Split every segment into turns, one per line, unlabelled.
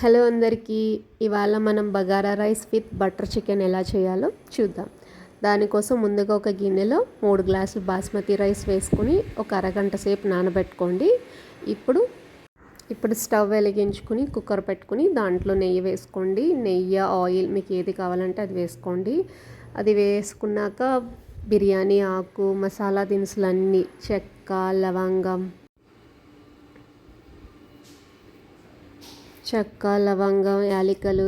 Hello అందరికీ ఇవాళ మనం bagara rice with butter chicken ఎలా చేయాలో చూద్దాం. దానికోసం ముందుగా ఒక గిన్నెలో మూడు గ్లాసులు బాస్మతి రైస్ వేసుకుని ఒక అరగంట సేపు నానబెట్టుకోండి. ఇప్పుడు ఇప్పుడు స్టవ్ వెలిగించుకుని కుక్కర్ పెట్టుకుని దాంట్లో నెయ్యి వేసుకోండి. నెయ్యి ఆయిల్ మీకు ఏది కావాలంటే అది వేసుకోండి. అది వేసుకున్నాక బిర్యానీ ఆకు మసాలా దినుసులు అన్నీ చెక్క లవంగం చెక్క లవంగం యాలకులు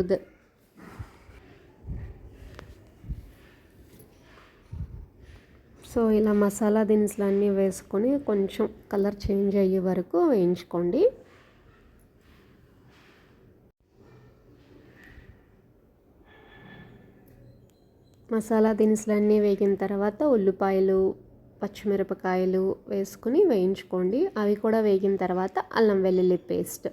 సో ఇలా మసాలా దినుసులు అన్నీ వేసుకొని కొంచెం కలర్ చేంజ్ అయ్యే వరకు వేయించుకోండి. మసాలా దినుసులన్నీ వేగిన తర్వాత ఉల్లిపాయలు పచ్చిమిరపకాయలు వేసుకుని వేయించుకోండి. అవి కూడా వేగిన తర్వాత అల్లం వెల్లుల్లి పేస్ట్.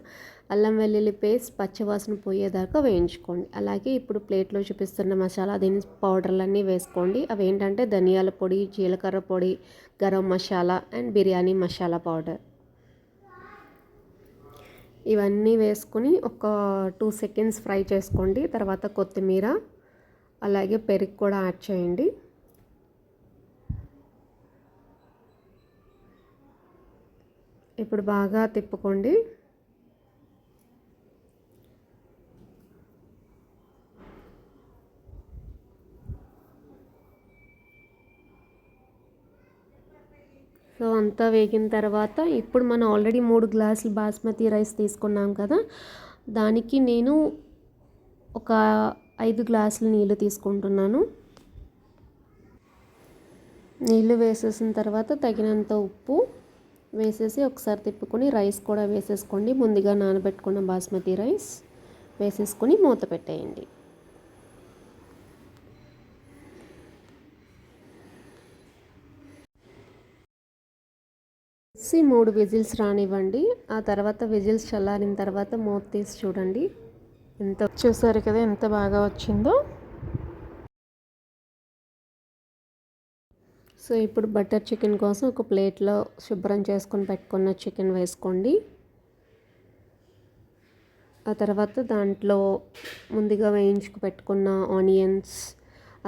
అల్లం వెల్లుల్లి పేస్ట్ పచ్చివాసన పోయేదాకా వేయించుకోండి. అలాగే ఇప్పుడు ప్లేట్లో చూపిస్తున్న మసాలా దీని పౌడర్లన్నీ వేసుకోండి. అవి ఏంటంటే ధనియాల పొడి జీలకర్ర పొడి గరం మసాలా అండ్ బిర్యానీ మసాలా పౌడర్. ఇవన్నీ వేసుకుని ఒక టూ సెకండ్స్ ఫ్రై చేసుకోండి. తర్వాత కొత్తిమీర అలాగే పెరుగు కూడా యాడ్ చేయండి. ఇప్పుడు బాగా తిప్పుకోండి. సో అంతా వేగిన తర్వాత ఇప్పుడు మనం ఆల్రెడీ మూడు గ్లాసులు బాస్మతి రైస్ తీసుకున్నాం కదా దానికి నేను ఒక ఐదు గ్లాసులు నీళ్ళు తీసుకుంటున్నాను. నీళ్ళు వేసేసిన తర్వాత తగినంత ఉప్పు వేసేసి ఒకసారి తిప్పుకొని రైస్ కూడా వేసేసుకోండి. ముందుగా నానబెట్టుకున్న బాస్మతి రైస్ వేసేసుకొని మూత పెట్టేయండి. మిక్సీ మూడు విజిల్స్ రానివ్వండి. ఆ తర్వాత విజిల్స్ చల్లారిన తర్వాత మూత తీసి చూడండి. ఎంత చూసారు కదా ఎంత బాగా వచ్చిందో. సో ఇప్పుడు బటర్ చికెన్ కోసం ఒక ప్లేట్లో శుభ్రం చేసుకొని పెట్టుకున్న చికెన్ వేసుకోండి. ఆ తర్వాత దాంట్లో ముందుగా వేయించుకు పెట్టుకున్న ఆనియన్స్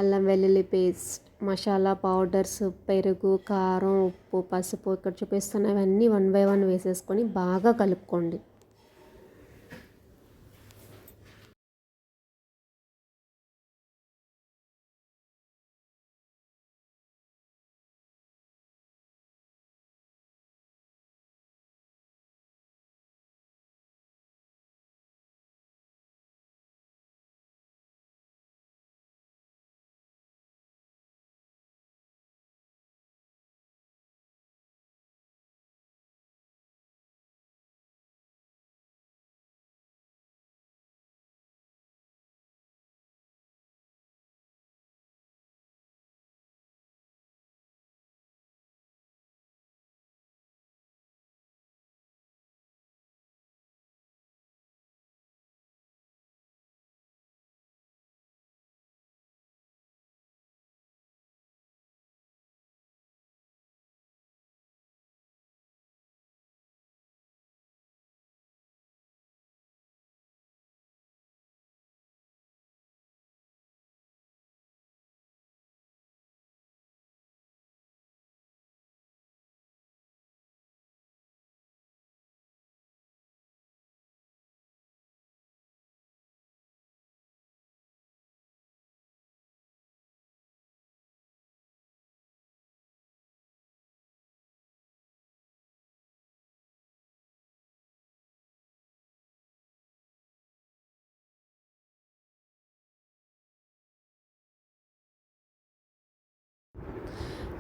అల్లం వెల్లుల్లి పేస్ట్ మసాలా పౌడర్స్ పెరుగు కారం ఉప్పు పసుపు ఇక్కడ చూపిస్తున్నవన్నీ వన్ బై వన్ వేసేసుకొని బాగా కలుపుకోండి.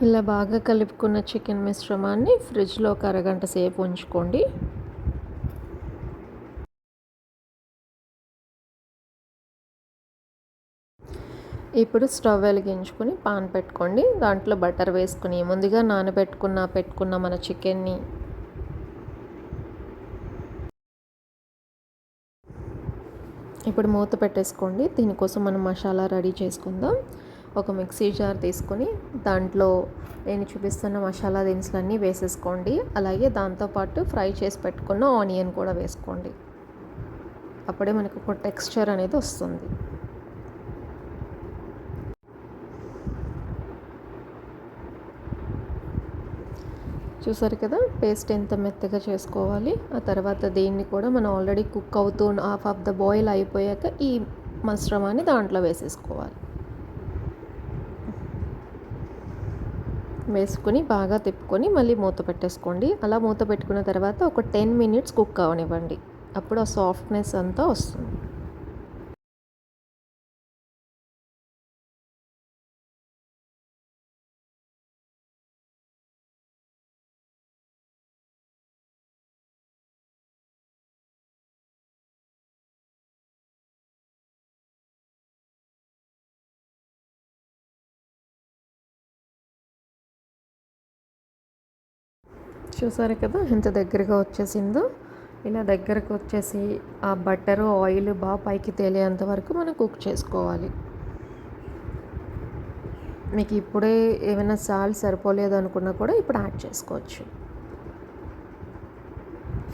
ఇలా బాగా కలుపుకున్న చికెన్ మిశ్రమాన్ని ఫ్రిడ్జ్లో ఒక అరగంట సేపు ఉంచుకోండి. ఇప్పుడు స్టవ్ వెలిగించుకుని పాన్ పెట్టుకోండి. దాంట్లో బటర్ వేసుకుని ముందుగా నానబెట్టుకున్న పెట్టుకున్న మన చికెన్ని ఇప్పుడు మూత పెట్టేసుకోండి. దీనికోసం మనం మసాలా రెడీ చేసుకుందాం. ఒక మిక్సీ జార్ తీసుకొని దాంట్లో నేను చూపిస్తున్న మసాలా దినుసులన్నీ వేసేసుకోండి. అలాగే దాంతోపాటు ఫ్రై చేసి పెట్టుకున్న ఆనియన్ కూడా వేసుకోండి.
అప్పుడే మనకు ఒక టెక్స్చర్ అనేది వస్తుంది. చూసారు కదా పేస్ట్ ఎంత మెత్తగా చేసుకోవాలి. ఆ తర్వాత దీన్ని కూడా మనం ఆల్రెడీ కుక్ అవుతూ హాఫ్ ఆఫ్ ద బాయిల్ అయిపోయాక ఈ మిశ్రమాన్ని దాంట్లో వేసేసుకోవాలి. వేసుకొని బాగా తిప్పుకొని మళ్ళీ మూత పెట్టేసుకోండి. అలా మూత పెట్టుకున్న తర్వాత ఒక టెన్ మినిట్స్ కుక్ అవనివ్వండి. అప్పుడు ఆ సాఫ్ట్నెస్ అంతా వస్తుంది. చూసారు కదా ఎంత దగ్గరగా వచ్చేసిందో. ఇలా దగ్గరకు వచ్చేసి ఆ బట్టరు ఆయిల్ బాగా పైకి తేలేంత వరకు మనం కుక్ చేసుకోవాలి. మీకు ఇప్పుడే ఏమైనా సాల్ట్ సరిపోలేదు అనుకున్నా కూడా ఇప్పుడు యాడ్ చేసుకోవచ్చు.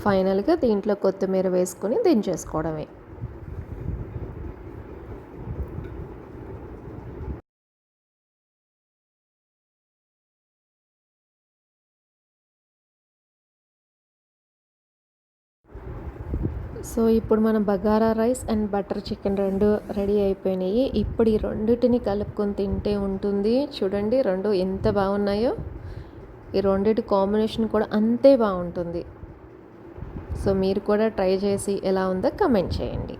ఫైనల్గా దీంట్లో కొత్తిమీర వేసుకొని దించేసుకోవడమే. సో ఇప్పుడు మన bagara rice and butter chicken రెండు రెడీ అయిపోయినాయి. ఇప్పుడు ఈ రెండింటిని కలుపుకొని తింటే ఉంటుంది. చూడండి రెండు ఎంత బాగున్నాయో. ఈ రెండింటి కాంబినేషన్ కూడా అంతే బాగుంటుంది. సో మీరు కూడా ట్రై చేసి ఎలా ఉందో కమెంట్ చేయండి.